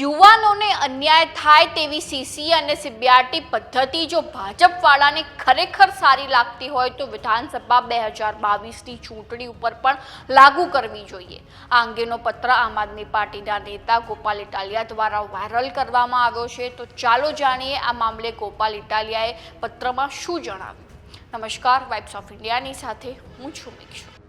યુવાનોને અન્યાય થાય તેવી સીસી અને સીબીઆરટી પદ્ધતિ જો ભાજપવાળાને ખરેખર સારી લાગતી હોય તો વિધાનસભા બે હજાર બાવીસની ચૂંટણી ઉપર પણ લાગુ કરવી જોઈએ. આ અંગેનો પત્ર આમ આદમી પાર્ટીના નેતા ગોપાલ ઇટાલિયા દ્વારા વાયરલ કરવામાં આવ્યો છે. તો ચાલો જાણીએ આ મામલે ગોપાલ ઇટાલિયાએ પત્રમાં શું જણાવ્યું? નમસ્કાર વાઇબ્સ ઓફ ઇન્ડિયાની સાથે હું છું મિક્ષુ.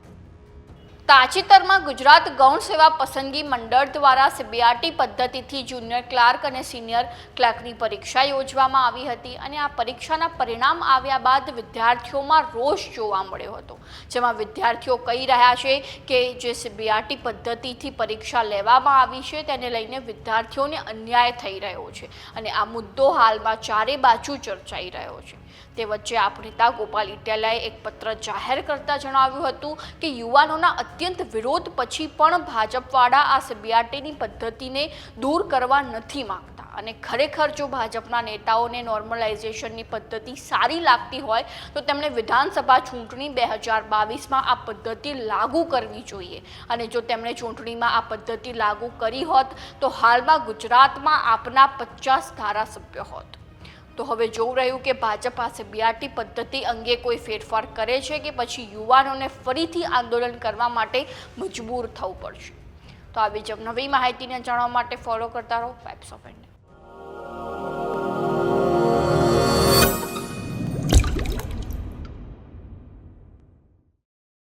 તાજેતરમાં ગુજરાત ગૌણ સેવા પસંદગી મંડળ દ્વારા સીબીઆરટી પદ્ધતિથી જુનિયર ક્લાર્ક અને સિનિયર ક્લાર્કની પરીક્ષા યોજવામાં આવી હતી અને આ પરીક્ષાના પરિણામ આવ્યા બાદ વિદ્યાર્થીઓમાં રોષ જોવા મળ્યો હતો. જેમાં વિદ્યાર્થીઓ કહી રહ્યા છે કે જે સીબીઆરટી પદ્ધતિથી પરીક્ષા લેવામાં આવી છે તેને લઈને વિદ્યાર્થીઓને અન્યાય થઈ રહ્યો છે અને આ મુદ્દો હાલમાં ચારે બાજુ ચર્ચાઈ રહ્યો છે. તે વચ્ચે આપ નેતા ગોપાલ ઇટેલાએ એક પત્ર જાહેર કરતા જણાવ્યું હતું કે યુવાનોના અત્યંત વિરોધ પછી પણ ભાજપવાળા આ સીબીઆરટીની પદ્ધતિને દૂર કરવા નથી માંગતા. અને ખરેખર જો ભાજપના નેતાઓને નોર્મલાઇઝેશનની પદ્ધતિ સારી લાગતી હોય, તો તેમણે વિધાનસભા ચૂંટણી બે હજાર બાવીસમાં આ પદ્ધતિ લાગુ કરવી જોઈએ. અને જો તેમણે ચૂંટણીમાં આ પદ્ધતિ લાગુ કરી હોત, તો હાલમાં ગુજરાતમાં આપના પચાસ ધારાસભ્ય હોત. તો હવે જોવું રહ્યું કે ભાજપ પાસે બીઆરટી પદ્ધતિ અંગે કોઈ ફેરફાર કરે છે કે પછી યુવાનોને ફરીથી આંદોલન કરવા માટે મજબૂર થવું પડશે? તો આવી જ નવી માહિતીને જાણવા માટે ફોલો કરતા રહો પાઇપ્સ ઓફ ઇન્ડિયા